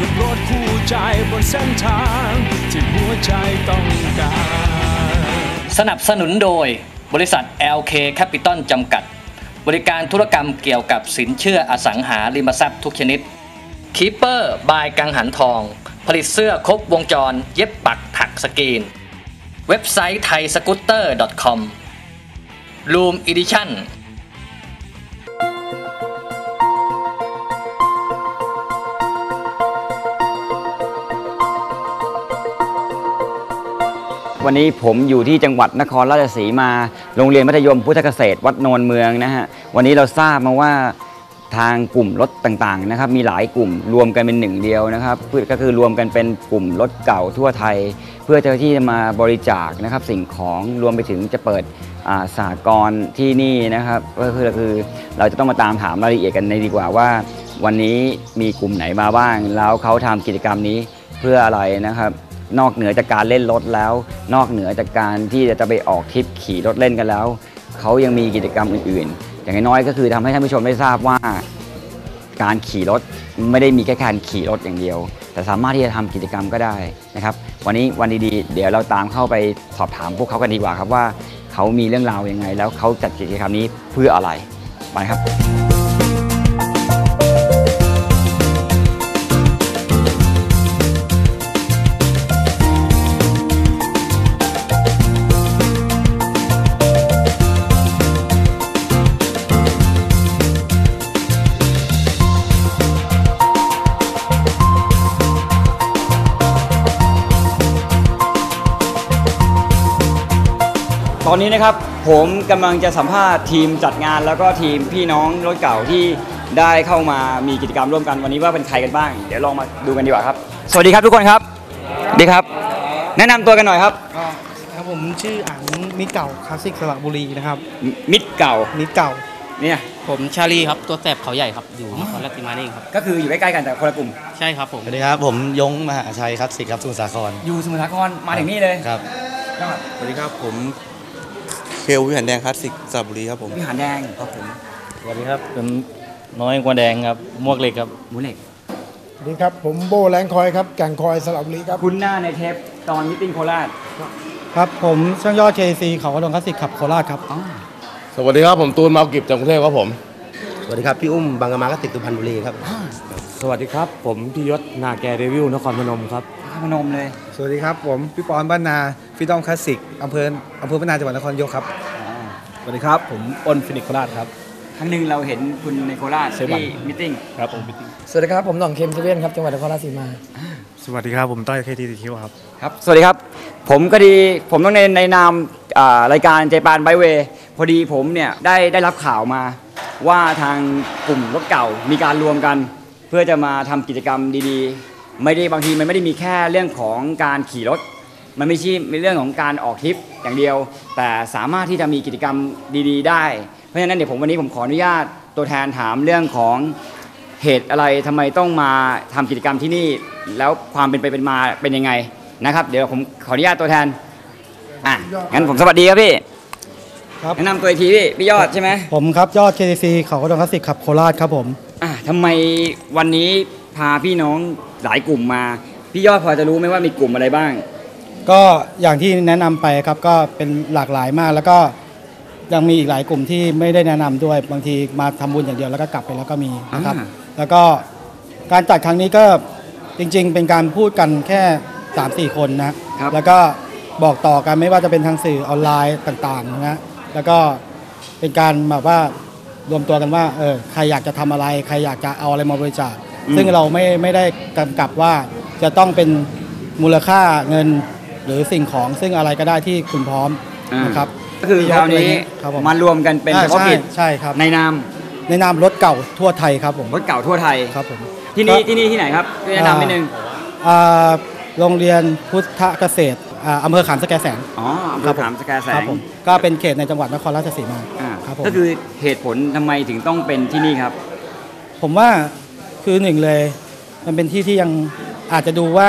กับรถคู่ใจบนเส้นทางที่หัวใจต้องการ สนับสนุนโดยบริษัท LK Capital จำกัด บริการธุรกรรมเกี่ยวกับสินเชื่ออสังหาริมทรัพย์ทุกชนิด Keeper by กังหันทอง ผลิตเสื้อครบวงจร เย็บปักถักสกรีน เว็บไซต์ไทยสกูตเตอร์ .com Room Edition วันนี้ผมอยู่ที่จังหวัดนครราชสีมา โรงเรียนมัธยมพุทธเกษตรวัดโนนเมืองนะฮะ วันนี้เราทราบมาว่าทางกลุ่มรถต่างๆนะครับมีหลายกลุ่มรวมกันเป็นหนึ่งเดียวนะครับก็คือรวมกันเป็นกลุ่มรถเก่าทั่วไทย เพื่อที่จะมาบริจาคนะครับสิ่งของรวมไปถึงจะเปิดอ่าสหกรที่นี่นะครับก็คือคือเราจะต้องมาตามถามรายละเอียดกันในดีกว่าว่า วันนี้มีกลุ่มไหนมาบ้าง แล้วเขาทำกิจกรรมนี้เพื่ออะไรนะครับ นอกเหนือจากการเล่นรถแล้ว นอกเหนือจากการที่จะไปออกทริปขี่รถเล่นกันแล้ว เขายังมีกิจกรรมอื่น ๆ อย่างน้อยก็คือทำให้ท่านผู้ชมได้ทราบว่า การขี่รถไม่ได้มีแค่การขี่รถอย่างเดียว แต่สามารถที่จะทำกิจกรรมก็ได้นะครับวันนี้วันดีๆ เดี๋ยวเราตามเข้าไปสอบถามพวกเขากันดีกว่าครับว่า เขามีเรื่องราวยังไง แล้วเขาจัดกิจกรรมนี้เพื่ออะไรไปครับ อนนี้นะครับผมกำลังจะสัมภาษณ์ทีมจัดงานแล้วก็ทีมพี่น้องรถเก่าที่ได้เข้ามามีกิจกรรมร่วมกันวันนี้ว่าเป็นใครกันบ้าง เดี๋ยวลองมาดูกันดีกว่าครับ สวัสดีครับทุกคนครับดีครับ แนะนำตัวกันหน่อยครับก็ครับผมชื่ออันมิตรเก่าคลาสสิกสระบุรีนะครับมิมิตรเก่ามิตรเก่าเนี่ยผมชาลีครับตัวแสบเขาใหญ่ครับอยู่นครราชสีมานี่เองครับก็คืออยู่ใกล้ๆกันแต่คนละกลุ่ม ใช่ครับผมสวัสดีครับ ผมยงมหาชัยครับสิทธิ์ครับสมุทรสาครอยู่สมุทรสาครมาถึงนี่เลยครับจังหวัดสวัสดีครับผม เคลวิหารแดงคลาสสิกสระบุรีครับผมวิหารแดงครับผมสวัสดีครับผมน้อยกว่าแดงครับมวกเหล็กครับหมูเหล็กสวัสดีครับผมโบแรงคอยครับแก่งคอยสระบุรีครับคุณหน้าในเทปตอนมิตติ้งโคราชครับผมช่างยอด KC เขากระดงคลาสสิกขับโคราชครับอ๋อสวัสดีครับผมตูนเมากิบจากกรุงเทพครับผมสวัสดีครับพี่อุ้มบางกะมาก็ติดสุพรรณบุรีครับ สวัสดีครับ ผมพี่ยศนาแกเรวิวนครพนมครับข้าพนมเลย สวัสดีครับ ผมพี่ปอนบ้านนาฟิตอมคลาสสิกอำเภออำเภอบ้านนาจังหวัดนครนายกครับ สวัสดีครับ ผมอ้นฟินิกโคราชครับ ครั้งหนึ่งเราเห็นคุณในโคราชเซบัน ที่มิทติ้งครับผมพี่ติ๊กสวัสดีครับ ผมหน่องเคมเซเว่นครับ จังหวัดนครราชสีมา สวัสดีครับผมต้อยเคทีติคิวครับ ครับ สวัสดีครับ ผมก็ดีผมต้องในในนามอ่ารายการเจแปนไบเวย์พอดีผมเนี่ยได้ได้รับข่าวมา ว่าทางกลุ่มรถเก่ามีการรวมกันเพื่อจะมาทำกิจกรรมดีๆ ไม่ได้บางทีมันไม่ได้มีแค่เรื่องของการขี่รถ มันไม่ใช่เป็นเรื่องของการออกทริปอย่างเดียว แต่สามารถที่จะมีกิจกรรมดีๆ ได้ เพราะฉะนั้นเดี๋ยวผมวันนี้ผมขออนุญาตตัวแทนถามเรื่องของเหตุอะไรทำไมต้องมาทำกิจกรรมที่นี่ แล้วความเป็นไปเป็นมาเป็นยังไงนะครับ เดี๋ยวผมขออนุญาตตัวแทนอะงั้นผมสวัสดีครับพี่ครับแนะนำตัวอีกทีพี่พี่ยอดใช่ไหมผมครับยอด KC เขากระดงคลาสสิกขับโคราชครับผมอะ ทำไมวันนี้พาพี่น้องหลายกลุ่มมา พี่ยอดพอจะรู้ไหมว่ามีกลุ่มอะไรบ้าง ก็อย่างที่แนะนำไปครับก็เป็นหลากหลายมากแล้วก็ยังมีอีกหลายกลุ่มที่ไม่ได้แนะนำด้วยบางทีมาทำบุญอย่างเดียวแล้วก็กลับไปแล้วก็มีนะครับ อ่า แล้วก็การจัดครั้งนี้ก็จริง ๆ เป็นการพูดกันแค่ 3 4 คนนะแล้วก็บอกต่อกันไม่ว่าจะเป็นทางสื่อออนไลน์ต่างๆนะแล้วก็เป็นการแบบว่า รวมตัวกันว่าเออใครอยากจะทำอะไร ใครอยากจะเอาอะไรมาบริจาคซึ่งเราไม่ไม่ได้กำกับว่าจะต้องเป็นมูลค่าเงินหรือสิ่งของซึ่งอะไรก็ได้ที่คุณพร้อมอ่านนะครับก็คือคราวนี้ครับผมมารวมกันเป็นอ่าเฉพาะใช่กิจใช่ครับในนามในนามรถเก่าทั่วไทยครับผมรถเก่าทั่วไทยครับผมที่นี่ก็ที่นี่ที่ไหนครับช่วยแนะนำนิดนึงอ่าโรงเรียนพุทธเกษตร อ่าอำเภอขามสแกแสงอ๋ออำเภครัอบผมขามสแกแสครับงผมก็เป็นเขตในจังหวัดนครราชสีมาอ่าครับผมก็คือเหตุผลทำไมถึงต้องเป็นที่นี่ครับ ผมว่าคือหนึ่งเลย มันเป็นที่ที่ยังอาจจะดูว่า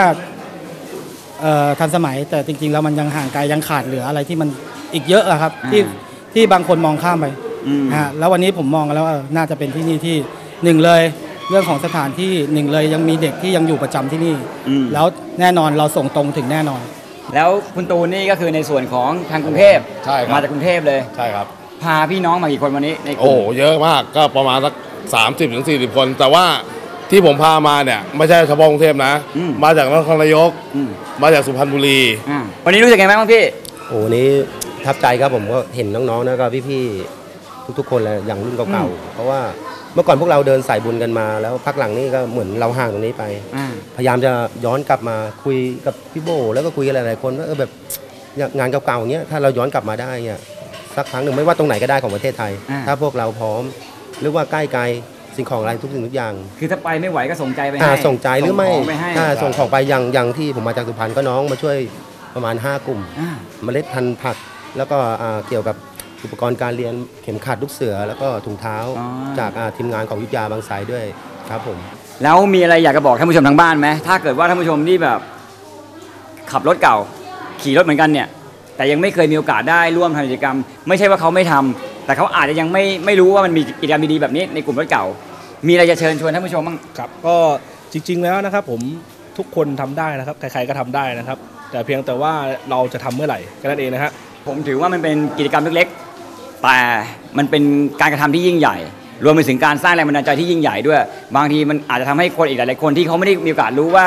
เอ่อทันสมัยแต่จริงๆแล้วมันยังห่างไกลยังขาดเหลืออะไรที่มันอีกเยอะอะครับ ที่อ่าที่บางคนมองข้ามไปอืมนะฮะแล้ววันนี้ผมมองกันแล้วว่าเออน่าจะเป็นที่นี่ที่หนึ่งเลยเรื่องของสถานที่หนึ่งเลยยังมีเด็กที่ยังอยู่ประจำที่นี่อืมแล้วแน่นอนเราส่งตรงถึงแน่นอน แล้วคุณตูนนี่ก็คือในส่วนของทางกรุงเทพใช่ครับ มาจากกรุงเทพเลย ใช่ครับ พาพี่น้องมากี่คนวันนี้ในกโอ้ลุ่มโหเยอะมากก็ประมาณสักสามสิบถึงสี่สิบคน แต่ว่าที่ผมพามาเนี่ย ไม่ใช่เฉพาะกรุงเทพนะอืมมาจากนครนายก อืมมาจากสุพรรณบุรี อ่าวันนี้รู้สึกไงบ้างพี่ โอ้วันนี้ทับใจครับผมก็เห็นน้องๆแล้วก็พี่ๆทุกๆ คนเลยอย่างรุ่นเก่าๆ เพราะว่า เมื่อก่อนพวกเราเดินสายบุญกันมาแล้วพักหลังนี่ก็เหมือนเราห่างตรงนี้ไป อ่า พยายามจะย้อนกลับมาคุยกับพี่โบ แล้วก็คุยกันหลายๆคนว่าเออแบบเนี่ยงานเก่าๆอย่างเงี้ยถ้าเราย้อนกลับมาได้เนี่ยสักครั้งหนึ่งไม่ว่าตรงไหนก็ได้ของประเทศไทย อ่า ถ้าพวกเราพร้อมหรือว่าใกล้ไกลสิ่งของอะไรทุกสิ่งทุกอย่างคือถ้าไปไม่ไหวก็ส่งใจไปอ่าให้ส่งใจหรือไม่ส่งของไปให้อ่าส่งของไปอย่างอย่างที่ผมมาจากสุพรรณก็น้องมาช่วยประมาณ 5 กลุ่ม อ่า เมล็ดพันธุ์ผัก แล้วก็อ่าเกี่ยวกับ อุปกรณ์การเรียนเข็มขัดลูกเสือ แล้วก็ถุงเท้าอ๋อ จากอ่าทีมงานของวิทยาบางสายด้วยครับผม แล้วมีอะไรอยากจะบอกท่านผู้ชมทางบ้านไหมถ้าเกิดว่าท่านผู้ชมที่แบบ ขับรถเก่า ขี่รถเหมือนกันเนี่ย แต่ยังไม่เคยมีโอกาสได้ร่วมทำกิจกรรม ไม่ใช่ว่าเขาไม่ทำแต่เขาอาจจะยังไม่ไม่รู้ว่ามันมีกิจกรรมดีๆแบบนี้ในกลุ่มรถเก่า มีอะไรจะเชิญชวนท่านผู้ชมบ้างครับก็จริง ๆ แล้วนะครับผมทุกคนทำได้นะครับใครๆก็ทำได้นะครับ แต่เพียงแต่ว่าเราจะทำเมื่อไหร่แค่นั้นเองนะฮะผมถือว่ามันเป็นกิจกรรมเล็กๆ แต่มันเป็นการกระทำที่ยิ่งใหญ่ รวมไปถึงการสร้างแรงบันดาลใจที่ยิ่งใหญ่ด้วย บางทีมันอาจจะทำให้คนอีกหลายๆคนที่เขาไม่ได้มีโอกาสรู้ว่า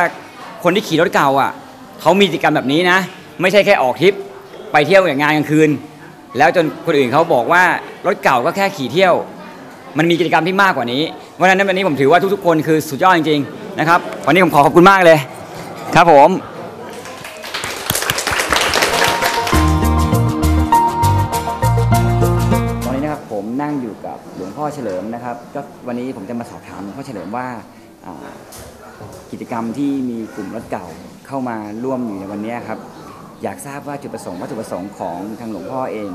คนที่ขี่รถเก่าอะเขามีกิจกรรมแบบนี้นะ ไม่ใช่แค่ออกทริปไปเที่ยวอย่างงานกลางคืน แล้วจนคนอื่นเขาบอกว่ารถเก่าก็แค่ขี่เที่ยว มันมีกิจกรรมที่มากกว่านี้เพราะฉะนั้นวันนี้ผมถือว่าทุกๆคนคือสุดยอดจริงๆนะครับวันนี้ผมขอขอบคุณมากเลย ครับผม เฉลิมนะครับ ก็วันนี้ผมจะมาสอบถามหลวงพ่อเฉลิมว่ากิจกรรมที่มีกลุ่มรถเก่าเข้ามาร่วมอยู่ในวันนี้ครับอยากทราบว่าจุดประสงค์วัตถุประสงค์ของทางหลวงพ่อเอง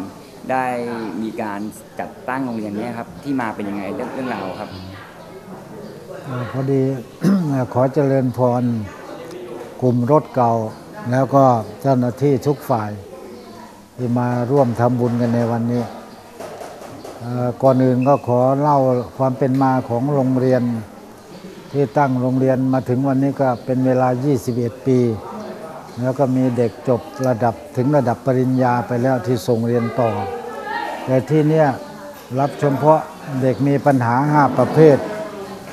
ได้มีการจัดตั้งโรงเรียนนี้ครับที่มาเป็นยังไงเรื่องเรื่องราวครับพอดีขอเจริญพรกลุ่มรถเก่า แล้วก็เจ้าหน้าที่ทุกฝ่ายที่มาร่วมทำบุญกันในวันนี้ ก่อนอื่นก็ขอเล่าความเป็นมาของโรงเรียน ที่ตั้งโรงเรียนมาถึงวันนี้ก็เป็นเวลา 21 ปี แล้วก็มีเด็กจบระดับถึงระดับปริญญาไปแล้วที่ส่งเรียนต่อ แต่ที่เนี้ยรับเฉพาะเด็กมีปัญหาห้าประเภท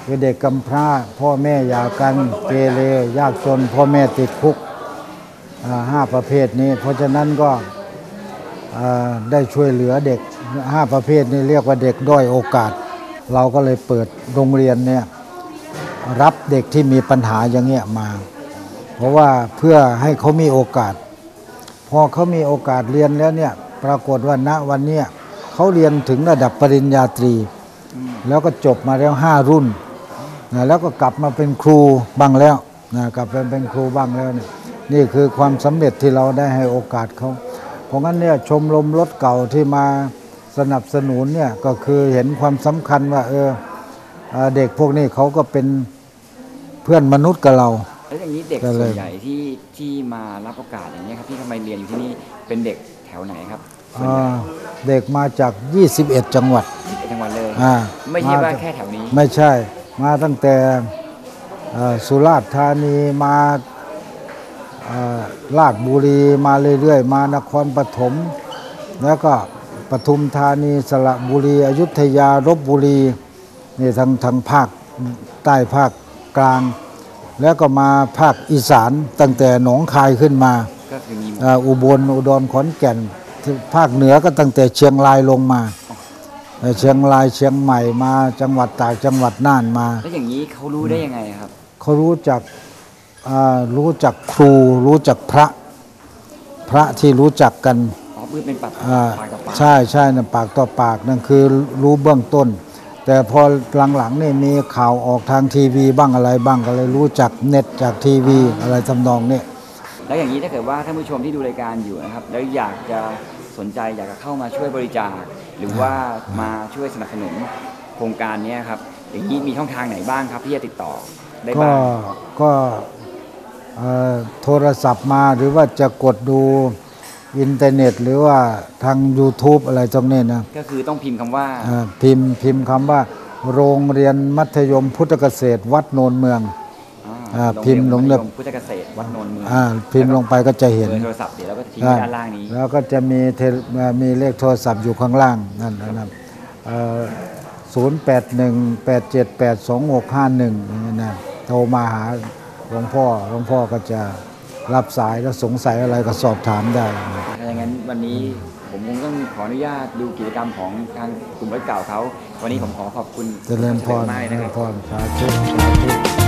คือเด็กกำพร้าพ่อแม่หย่ากันเกเรยากจนพ่อแม่ติดคุกห้าประเภทนี้ เพราะฉะนั้นก็ได้ช่วยเหลือเด็ก ห้าประเภทนี้เรียกว่าเด็กด้อยโอกาส เราก็เลยเปิดโรงเรียนเนี่ยรับเด็กที่มีปัญหาอย่างเงี้ยมา เพราะว่าเพื่อให้เขามีโอกาส พอเขามีโอกาสเรียนแล้วเนี่ยปรากฏว่าณวันเนี้ยเขาเรียนถึงระดับปริญญาตรี แล้วก็จบมาแล้วห้ารุ่นนะแล้วก็กลับมาเป็นครูบ้างแล้วนะกลับไปเป็นครูบ้างแล้วเนี่ยนี่คือความสำเร็จที่เราได้ให้โอกาสเขาเพราะงั้นเนี่ยชมรมรถเก่าที่มา สนับสนุนเนี่ยก็คือเห็นความสำคัญว่าเออเอ่อเด็กพวกนี้เขาก็เป็นเพื่อนมนุษย์กับเราแล้วอย่างนี้เด็กก็เลยส่วนใหญ่ที่ที่มารับโอกาสอย่างนี้ยครับที่ทำไมเรียนอยู่ที่นี่เป็นเด็กแถวไหนครับส่วนอ่าใหญ่เด็กมาจาก 21 จังหวัดในจังหวัดเลยอ่าไม่ใช่ว่าจกแค่แถวนี้ ไม่ใช่มาตั้งแต่เอ่อสุราษฎร์ธานีมาเอ่อลาดบุรีมาเรื่อยๆ มานครปฐมแล้วก็ ปทุมธานีสระบุรี อยุธยารบบุรีนี่ทางทางภาคใต้ภาคกลาง แล้วก็มาภาคอีสานตั้งแต่หนองคายขึ้นมาก็คือมีหมดอ่าอุบลอุดรขอนแก่นที่ภาคเหนือก็ตั้งแต่เชียงรายลงมาเอ่อเชียงรายเชียงใหม่มาจังหวัดตากจังหวัดน่านมา แล้วอย่างนี้เขารู้ได้ยังไงครับเขารู้จักอ่ารู้จักครูรู้จักพระ พระที่รู้จักกันอ๋อ มือเป็นปากอ่าปากกับปากใช่ใช่นะปากต่อปากนั่นคือรู้เบื้องต้น แต่พอหลังๆนี่มีข่าวออกทางทีวีบ้างอะไรบ้างก็เลยรู้จักเน็ตจากทีวีอะไรทำนองนี้แล้วอย่างนี้ถ้าเกิดว่าท่านผู้ชมที่ดูรายการอยู่นะครับ แล้วอยากจะสนใจอยากจะเข้ามาช่วยบริจาค หรือว่ามาช่วยสนับสนุนโครงการเนี้ยครับ อย่างนี้มีช่องทางไหนบ้างครับที่จะติดต่อได้ก็บ้างก็เอ่อโทรศัพท์มาหรือว่าจะกดดู อินเทอร์เน็ตหรือว่าทาง YouTube อะไรตรงนี้นะก็คือต้องพิมพ์คำว่าอ่าพิมพ์พิมพ์คำว่า โรงเรียนมัธยมพุทธเกษตร วัดโนนเมือง อ่าพิมพ์ลงเลเลยยพุทธเกษตรวัดโนนเมืองอ่าพิมพ์ลงไปก็จะเห็น บอร์โทรศัพท์เดี๋ยวเราก็จะทิ้งไว้ด้านล่างนี้ แล้วก็จะมีเทลมีเลขโทรศัพท์อยู่ข้างล่างนั่นนะครับศูนย์แปดหนึ่งแปดเจ็ดแปดสองหกห้าหนึ่งนะโทรมาหาหลวงพ่อหลวงพ่อก็จะ รับสายแล้วสงสัยอะไรก็สอบถามได้นะถ้าอย่างนั้นวันนี้ผมคงต้องขออนุญาตดูกิจกรรมของทางกลุ่มรถเก่าเขา วันนี้ผมขอขอบคุณเจริญพรมากเลยเจนะริคญรับพรสาธุสาธุ